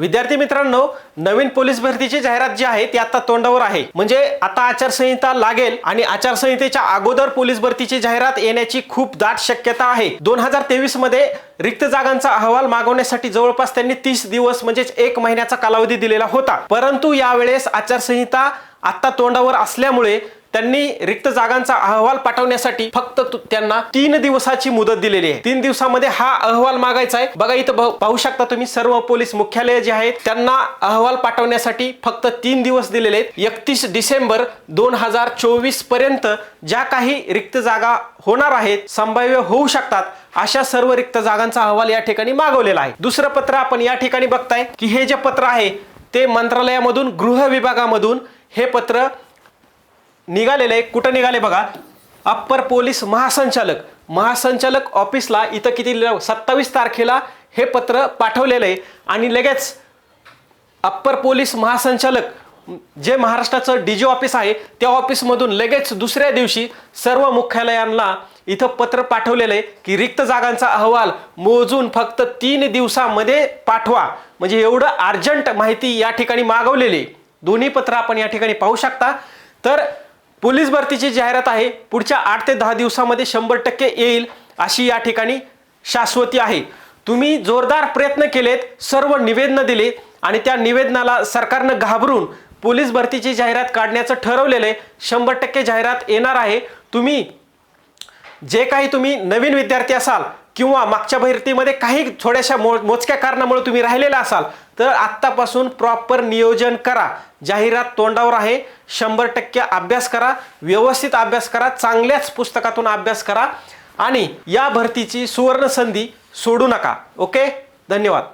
विद्यार्थी मित्रांनो नवीन पोलीस भरतीची जाहिरात जी आहे ती आता तोंडावर आहे. म्हणजे आता आचारसंहिता लागेल आणि आचारसंहितेच्या अगोदर पोलीस भरतीची जाहिरात येण्याची खूप दाट शक्यता आहे. दोन हजार तेवीसमध्ये रिक्त जागांचा अहवाल मागवण्यासाठी जवळपास त्यांनी तीस दिवस म्हणजेच एक महिन्याचा कालावधी दिलेला होता. परंतु यावेळेस आचारसंहिता आत्ता तोंडावर असल्यामुळे त्यांनी रिक्त जागांचा अहवाल पाठवण्यासाठी फक्त तु- त्यांना तीन दिवसाची मुदत दिलेली आहे. तीन दिवसामध्ये हा अहवाल मागायचा आहे. बघा इथं पाहू शकता तुम्ही सर्व पोलीस मुख्यालय जे आहेत त्यांना अहवाल पाठवण्यासाठी फक्त तीन दिवस दिलेले आहेत. एकतीस डिसेंबर दोन हजार चोवीसपर्यंत ज्या काही रिक्त जागा होणार आहेत संभाव्य होऊ शकतात अशा सर्व रिक्त जागांचा अहवाल या ठिकाणी मागवलेला आहे. दुसरं पत्र आपण या ठिकाणी बघताय की हे जे पत्र आहे ते मंत्रालयामधून गृह विभागामधून हे पत्र निघालेलं आहे. कुठं निघाले बघा? अप्पर पोलीस महासंचालक. महासंचालक ऑफिसला इथं किती सत्तावीस तारखेला हे पत्र पाठवलेलं आहे. आणि लगेच अप्पर पोलीस महासंचालक जे महाराष्ट्राचं डी जी ऑफिस आहे त्या ऑफिसमधून लगेच दुसऱ्या दिवशी सर्व मुख्यालयांना इथं पत्र पाठवलेलं आहे की रिक्त जागांचा अहवाल मोजून फक्त तीन दिवसामध्ये पाठवा. म्हणजे एवढं अर्जंट माहिती या ठिकाणी मागवलेली आहे. दोन्ही पत्र आपण या ठिकाणी पाहू शकता. तर पोलीस भरतीची जाहिरात आहे. पुढच्या आठ ते दहा दिवसामध्ये शंभर टक्के येईल अशी या ठिकाणी शाश्वती आहे. तुम्ही जोरदार प्रयत्न केलेत सर्व निवेदनं दिली आणि त्या निवेदनाला सरकारनं घाबरून पोलीस भरतीची जाहिरात काढण्याचं ठरवलेलं आहे. शंभर टक्के जाहिरात येणार आहे. तुम्ही जे काही तुम्ही नवीन विद्यार्थी असाल किंवा मागच्या भरतीमध्ये काही थोड्याशा मो मोजक्या कारणामुळे तुम्ही राहिलेला असाल तर आत्तापासून प्रॉपर नियोजन करा. जाहिरात तोंडावर आहे. शंभर टक्के अभ्यास करा. व्यवस्थित अभ्यास करा. चांगल्याच पुस्तकातून अभ्यास करा. आणि या भरतीची सुवर्ण संधी सोडू नका. ओके? धन्यवाद.